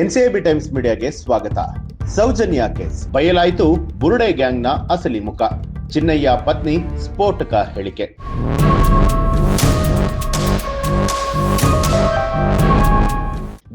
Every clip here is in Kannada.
ಎನ್ಸಿಐಬಿ ಟೈಮ್ಸ್ ಮೀಡಿಯಾಗೆ ಸ್ವಾಗತ. ಸೌಜನ್ಯ ಕೇಸ್. ಬಯಲಾಯಿತು ಬುರುಡೆ ಗ್ಯಾಂಗ್ನ ಅಸಲಿ ಮುಖ. ಚಿನ್ನಯ್ಯ ಪತ್ನಿ ಸ್ಫೋಟಕ ಹೇಳಿಕೆ.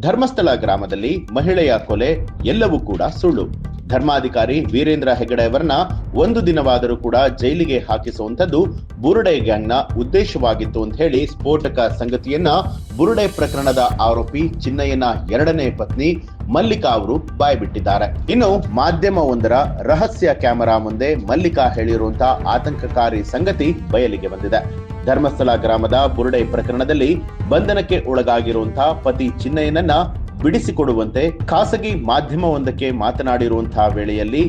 ಧರ್ಮಸ್ಥಳ ಗ್ರಾಮದಲ್ಲಿ ಮಹಿಳೆಯ ಕೊಲೆ ಎಲ್ಲವೂ ಕೂಡ ಸುಳ್ಳು. ಧರ್ಮಾಧಿಕಾರಿ ವೀರೇಂದ್ರ ಹೆಗಡೆ ಅವರನ್ನ ಒಂದು ದಿನವಾದರೂ ಕೂಡ ಜೈಲಿಗೆ ಹಾಕಿಸುವಂತದ್ದು ಬುರುಡೆ ಗ್ಯಾಂಗ್ನ ಉದ್ದೇಶವಾಗಿತ್ತು ಅಂತ ಹೇಳಿ ಸ್ಫೋಟಕ ಸಂಗತಿಯನ್ನ ಬುರುಡೆ ಪ್ರಕರಣದ ಆರೋಪಿ ಚಿನ್ನಯ್ಯನ ಎರಡನೇ ಪತ್ನಿ ಮಲ್ಲಿಕಾ ಅವರು ಬಾಯ್ಬಿಟ್ಟಿದ್ದಾರೆ. ಇನ್ನು ಮಾಧ್ಯಮವೊಂದರ ರಹಸ್ಯ ಕ್ಯಾಮೆರಾ ಮುಂದೆ ಮಲ್ಲಿಕಾ ಹೇಳಿರುವಂತಹ ಆತಂಕಕಾರಿ ಸಂಗತಿ ಬಯಲಿಗೆ ಬಂದಿದೆ. ಧರ್ಮಸ್ಥಳ ಗ್ರಾಮದ ಬುರುಡೆ ಪ್ರಕರಣದಲ್ಲಿ ಬಂಧನಕ್ಕೆ ಒಳಗಾಗಿರುವಂತಹ ಪತಿ ಚಿನ್ನಯ್ಯನನ್ನ ಬಿಡಿಸಿಕೊಡುವಂತೆ ಖಾಸಗಿ ಮಾಧ್ಯಮವೊಂದಕ್ಕೆ ಮಾತನಾಡಿರುವಂತಹ ವೇಳೆಯಲ್ಲಿ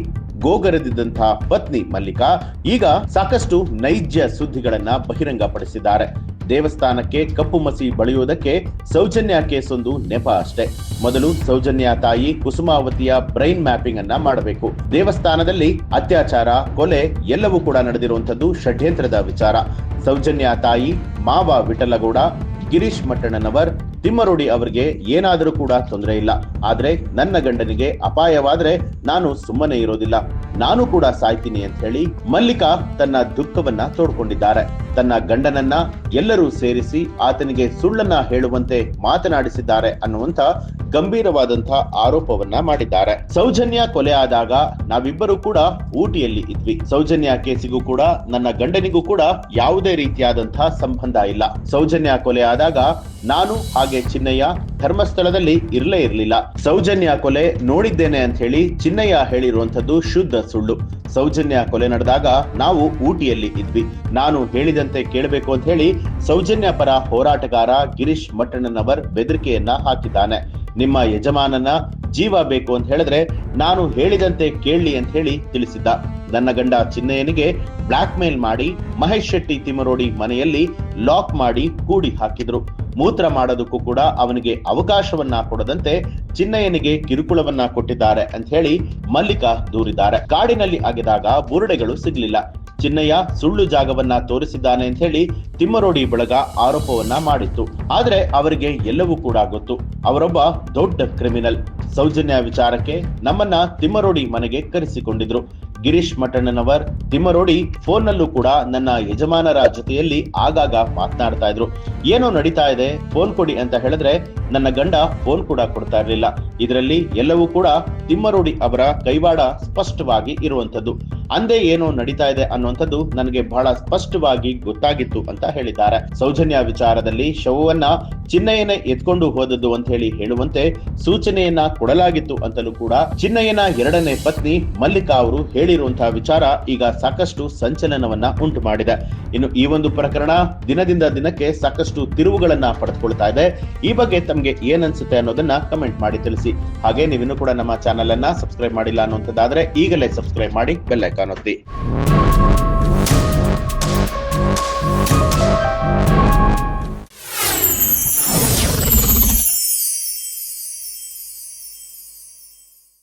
ಗೋಗರೆದಿದ್ದಂತಹ ಪತ್ನಿ ಮಲ್ಲಿಕಾ ಈಗ ಸಾಕಷ್ಟು ನೈಜ ಸುದ್ದಿಗಳನ್ನ ಬಹಿರಂಗಪಡಿಸಿದ್ದಾರೆ. ದೇವಸ್ಥಾನಕ್ಕೆ ಕಪ್ಪು ಮಸಿ ಬಳಿಯುವುದಕ್ಕೆ ಸೌಜನ್ಯ ಕೇಸ್ ಒಂದು ನೆಪ ಅಷ್ಟೇ. ಮೊದಲು ಸೌಜನ್ಯ ತಾಯಿ ಕುಸುಮಾವತಿಯ ಬ್ರೈನ್ ಮ್ಯಾಪಿಂಗ್ ಅನ್ನ ಮಾಡಬೇಕು. ದೇವಸ್ಥಾನದಲ್ಲಿ ಅತ್ಯಾಚಾರ, ಕೊಲೆ ಎಲ್ಲವೂ ಕೂಡ ನಡೆದಿರುವಂತದ್ದು ಷಡ್ಯಂತ್ರದ ವಿಚಾರ. ಸೌಜನ್ಯ ತಾಯಿ ಮಾವ ವಿಠಲಗೌಡ, ಗಿರೀಶ್ ಮಟ್ಟಣ್ಣನವರ್ ತಿಮ್ಮರೋಡಿ ಅವರಿಗೆ ಏನಾದರೂ ಕೂಡ ತೊಂದರೆ ಇಲ್ಲ. ಆದ್ರೆ ನನ್ನ ಗಂಡನಿಗೆ ಅಪಾಯವಾದ್ರೆ ನಾನು ಸುಮ್ಮನೆ ಇರೋದಿಲ್ಲ. ನಾನು ಕೂಡ ಸಾಯ್ತೀನಿ ಅಂತ ಹೇಳಿ ಮಲ್ಲಿಕಾ ತನ್ನ ದುಃಖವನ್ನ ತೋಡ್ಕೊಂಡಿದ್ದಾರೆ. ತನ್ನ ಗಂಡನನ್ನ ಎಲ್ಲರೂ ಸೇರಿಸಿ ಆತನಿಗೆ ಸುಳ್ಳನ್ನ ಹೇಳುವಂತೆ ಮಾತನಾಡಿಸಿದ್ದಾರೆ ಅನ್ನುವಂತ ಗಂಭೀರವಾದಂತಹ ಆರೋಪವನ್ನ ಮಾಡಿದ್ದಾರೆ. ಸೌಜನ್ಯ ಕೊಲೆ ಆದಾಗ ನಾವಿಬ್ಬರೂ ಕೂಡ ಊಟಿಯಲ್ಲಿ ಇದ್ವಿ. ಸೌಜನ್ಯ ಕೇಸಿಗೂ ಕೂಡ ನನ್ನ ಗಂಡನಿಗೂ ಕೂಡ ಯಾವುದೇ ರೀತಿಯಾದಂತಹ ಸಂಬಂಧ ಇಲ್ಲ. ಸೌಜನ್ಯ ಕೊಲೆ ಆದಾಗ ನಾನು ಹಾಗೆ ಚಿನ್ನಯ್ಯ ಧರ್ಮಸ್ಥಳದಲ್ಲಿ ಇರಲೇ ಇರಲಿಲ್ಲ. ಸೌಜನ್ಯ ಕೊಲೆ ನೋಡಿದ್ದೇನೆ ಅಂತ ಹೇಳಿ ಚಿನ್ನಯ್ಯ ಹೇಳಿರುವಂತದ್ದು ಶುದ್ಧ ಸುಳ್ಳು. ಸೌಜನ್ಯ ಕೊಲೆ ನಡೆದಾಗ ನಾವು ಊಟಿಯಲ್ಲಿ ಇದ್ವಿ. ನಾನು ಹೇಳಿದಂತೆ ಕೇಳಬೇಕು ಅಂತ ಹೇಳಿ ಸೌಜನ್ಯ ಪರ ಹೋರಾಟಗಾರ ಗಿರೀಶ್ ಮಟ್ಟಣ್ಣನವರ್ ಬೆದರಿಕೆಯನ್ನ ಹಾಕಿದ್ದಾನೆ. ನಿಮ್ಮ ಯಜಮಾನನ ಜೀವ ಬೇಕು ಅಂತ ಹೇಳಿದ್ರೆ ನಾನು ಹೇಳಿದಂತೆ ಕೇಳಲಿ ಅಂತ ಹೇಳಿ ತಿಳಿಸಿದ್ದ. ನನ್ನ ಗಂಡ ಚಿನ್ನಯ್ಯನಿಗೆ ಬ್ಲಾಕ್ ಮೇಲ್ ಮಾಡಿ ಮಹೇಶ್ ಶೆಟ್ಟಿ ತಿಮರೋಡಿ ಮನೆಯಲ್ಲಿ ಲಾಕ್ ಮಾಡಿ ಕೂಡಿ ಹಾಕಿದ್ರು. ಮೂತ್ರ ಮಾಡೋದಕ್ಕೂ ಕೂಡ ಅವನಿಗೆ ಅವಕಾಶವನ್ನ ಕೊಡದಂತೆ ಚಿನ್ನಯ್ಯನಿಗೆ ಕಿರುಕುಳವನ್ನ ಕೊಟ್ಟಿದ್ದಾರೆ ಅಂತ ಹೇಳಿ ಮಲ್ಲಿಕಾ ದೂರಿದ್ದಾರೆ. ಕಾಡಿನಲ್ಲಿ ಅಗೆದಾಗ ಬುರುಡೆಗಳು ಸಿಗ್ಲಿಲ್ಲ. ಚಿನ್ನಯ್ಯ ಸುಳ್ಳು ಜಾಗವನ್ನ ತೋರಿಸಿದ್ದಾನೆ ಅಂತ ಹೇಳಿ ತಿಮ್ಮರೋಡಿ ಬಳಗ ಆರೋಪವನ್ನ ಮಾಡಿತ್ತು. ಆದ್ರೆ ಅವರಿಗೆ ಎಲ್ಲವೂ ಕೂಡ ಗೊತ್ತು. ಅವರೊಬ್ಬ ದೊಡ್ಡ ಕ್ರಿಮಿನಲ್. ಸೌಜನ್ಯ ವಿಚಾರಕ್ಕೆ ನಮ್ಮನ್ನ ತಿಮ್ಮರೋಡಿ ಮನೆಗೆ ಕರೆಸಿಕೊಂಡಿದ್ರು. ಗಿರೀಶ್ ಮಠಣ್ಣನವರ್ ತಿಮ್ಮರೋಡಿ ಫೋನ್ ನಲ್ಲೂ ಕೂಡ ನನ್ನ ಯಜಮಾನರ ಜೊತೆಯಲ್ಲಿ ಆಗಾಗ ಮಾತನಾಡ್ತಾ ಇದ್ರು. ಏನೋ ನಡೀತಾ ಇದೆ, ಫೋನ್ ಕೊಡಿ ಅಂತ ಹೇಳಿದ್ರೆ ನನ್ನ ಗಂಡ ಫೋನ್ ಕೂಡ ಕೊಡ್ತಾ ಇರಲಿಲ್ಲ. ಇದರಲ್ಲಿ ಎಲ್ಲವೂ ಕೂಡ ತಿಮ್ಮರೋಡಿ ಅವರ ಕೈವಾಡ ಸ್ಪಷ್ಟವಾಗಿ ಇರುವಂತದ್ದು ಅಂದೇ ಏನೋ ನಡೀತಾ ಇದೆ ಅನ್ನುವಂಥದ್ದು ನನಗೆ ಬಹಳ ಸ್ಪಷ್ಟವಾಗಿ ಗೊತ್ತಾಗಿತ್ತು ಅಂತ ಹೇಳಿದ್ದಾರೆ. ಸೌಜನ್ಯ ವಿಚಾರದಲ್ಲಿ ಶವವನ್ನ ಚಿನ್ನಯ್ಯನೇ ಎತ್ಕೊಂಡು ಹೋದದ್ದು ಅಂತ ಹೇಳಿ ಹೇಳುವಂತೆ ಸೂಚನೆಯನ್ನ ಕೊಡಲಾಗಿತ್ತು ಅಂತಲೂ ಕೂಡ ಚಿನ್ನಯ್ಯನ ಎರಡನೇ ಪತ್ನಿ ಮಲ್ಲಿಕಾ ಅವರು ಹೇಳಿರುವಂತಹ ವಿಚಾರ ಈಗ ಸಾಕಷ್ಟು ಸಂಚಲನವನ್ನ ಉಂಟು ಮಾಡಿದೆ. ಇನ್ನು ಈ ಒಂದು ಪ್ರಕರಣ ದಿನದಿಂದ ದಿನಕ್ಕೆ ಸಾಕಷ್ಟು ತಿರುವುಗಳನ್ನ ಪಡೆದುಕೊಳ್ತಾ ಇದೆ. ಈ ಬಗ್ಗೆ ತಮಗೆ ಏನನ್ಸುತ್ತೆ ಅನ್ನೋದನ್ನ ಕಮೆಂಟ್ ಮಾಡಿ ತಿಳಿಸಿ. ಹಾಗೆ ನೀವಿನ್ನೂ ಕೂಡ ನಮ್ಮ ಚಾನೆಲ್ ಅನ್ನ ಸಬ್ಸ್ಕ್ರೈಬ್ ಮಾಡಿಲ್ಲ ಅನ್ನುವಂಥದ್ದಾದ್ರೆ ಈಗಲೇ ಸಬ್ಸ್ಕ್ರೈಬ್ ಮಾಡಿ ಬೆಲ್ಲೈಕಾನ್ ಒತ್ತಿ.